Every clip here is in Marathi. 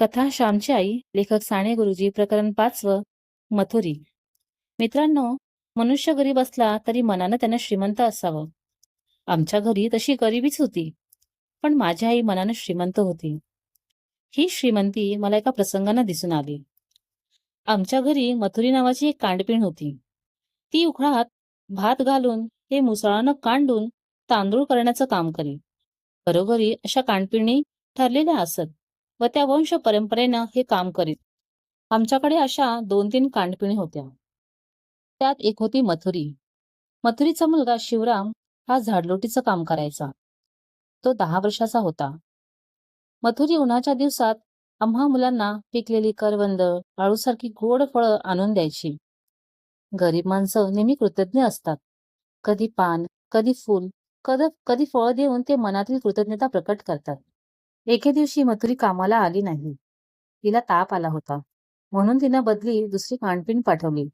कथा श्यामची आई लेखक साने गुरुजी प्रकरण पाचवं मथुरी. मित्रांनो मनुष्य गरीब असला तरी मनानं त्यानं श्रीमंत असावं. आमच्या घरी तशी गरिबीच होती पण माझी आई मनानं श्रीमंत होती. ही श्रीमंती मला एका प्रसंगानं दिसून आली. आमच्या घरी मथुरी नावाची एक कांडपीण होती. ती उखळात भात घालून ते मुसळानं कांडून तांदूळ करण्याचं काम करी. घरोघरी अशा कांडपिणी ठरलेल्या असत. व त्या वंश परंपरेनं हे काम करीत. आमच्याकडे अशा दोन तीन कांडपिणी होत्या. त्यात एक होती मथुरी. मथुरीचा मुलगा शिवराम हा झाडलोटीचं काम करायचा. तो दहा वर्षाचा होता. मथुरी उन्हाच्या दिवसात आम्हा मुलांना पिकलेली करवंद आळूसारखी गोड फळं आणून द्यायची. गरीब माणसं नेहमी कृतज्ञ असतात. कधी पान कधी फूल कद कधी फळ देऊन ते मनातील कृतज्ञता प्रकट करतात. एके दिवशी मथुरी कामाला आली नाही. तिला ताप आला होता. म्हणून तिनं बदली दुसरी कांडपिण पाठवली.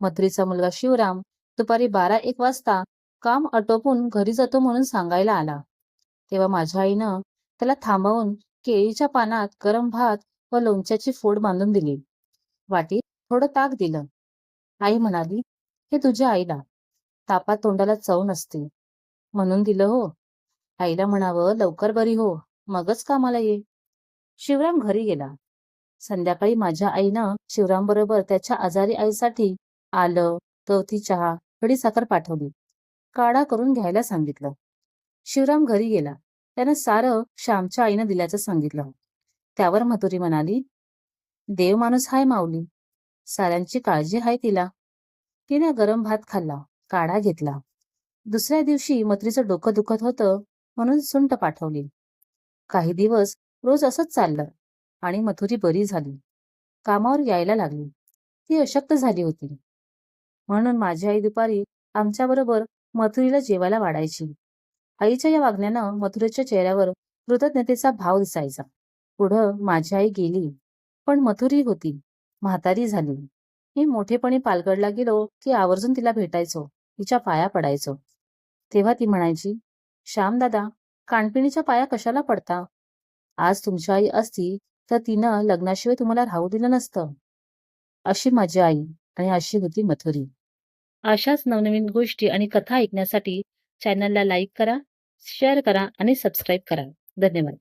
मथुरीचा मुलगा शिवराम दुपारी बारा एक वाजता काम आटोपून घरी जातो म्हणून सांगायला आला. तेव्हा माझ्या आईनं त्याला थांबवून केळीच्या पानात गरम भात व लोणच्याची फोड बांधून दिली. वाटीत थोडं ताक दिलं. आई म्हणाली हे तुझ्या आईला. तापात तोंडाला चव नसते. म्हणून दिलं हो. आईला म्हणावं लवकर बरी हो. मगच कामाला ये शिवराम घरी गेला. संध्याकाळी माझ्या आईनं शिवराम बरोबर त्याच्या आजारी आईसाठी आलं गवती चहा कडी साखर पाठवली. काढा करून घ्यायला सांगितलं. शिवराम घरी गेला. त्यानं सारं श्यामच्या आईनं दिल्याचं सांगितलं. त्यावर मथुरी म्हणाली देव माणूस हाय माऊली. साऱ्यांची काळजी हाय तिला. तिने गरम भात खाल्ला काढा घेतला. दुसऱ्या दिवशी मत्रीचं डोकं दुखत होतं म्हणून सुंट पाठवली. काही दिवस रोज असंच चाललं आणि मथुरी बरी झाली. कामावर यायला लागली. ती अशक्त झाली होती. म्हणून माझी आई दुपारी आमच्याबरोबर मथुरीला जेवायला वाढायची. आईच्या या वागण्यानं मथुरेच्या चेहऱ्यावर कृतज्ञतेचा भाव दिसायचा. पुढं माझी आई गेली. पण मथुरी होती. म्हातारी झाली. मी मोठेपणी पालगडला गेलो की आवर्जून तिला भेटायचो. तिच्या पाया पडायचो. तेव्हा ती म्हणायची श्याम कानपिणीच्या काणपिणीच्या पाया कशाला पडता? आज तुमची आई असती तर तिनं लग्नाशिवाय तुम्हाला राहू दिलं नसतं. अशी माझी आई आणि अशी होती मथुरी. अशाच नवनवीन गोष्टी आणि कथा ऐकण्यासाठी चॅनलला लाईक करा शेअर करा आणि सबस्क्राईब करा. धन्यवाद.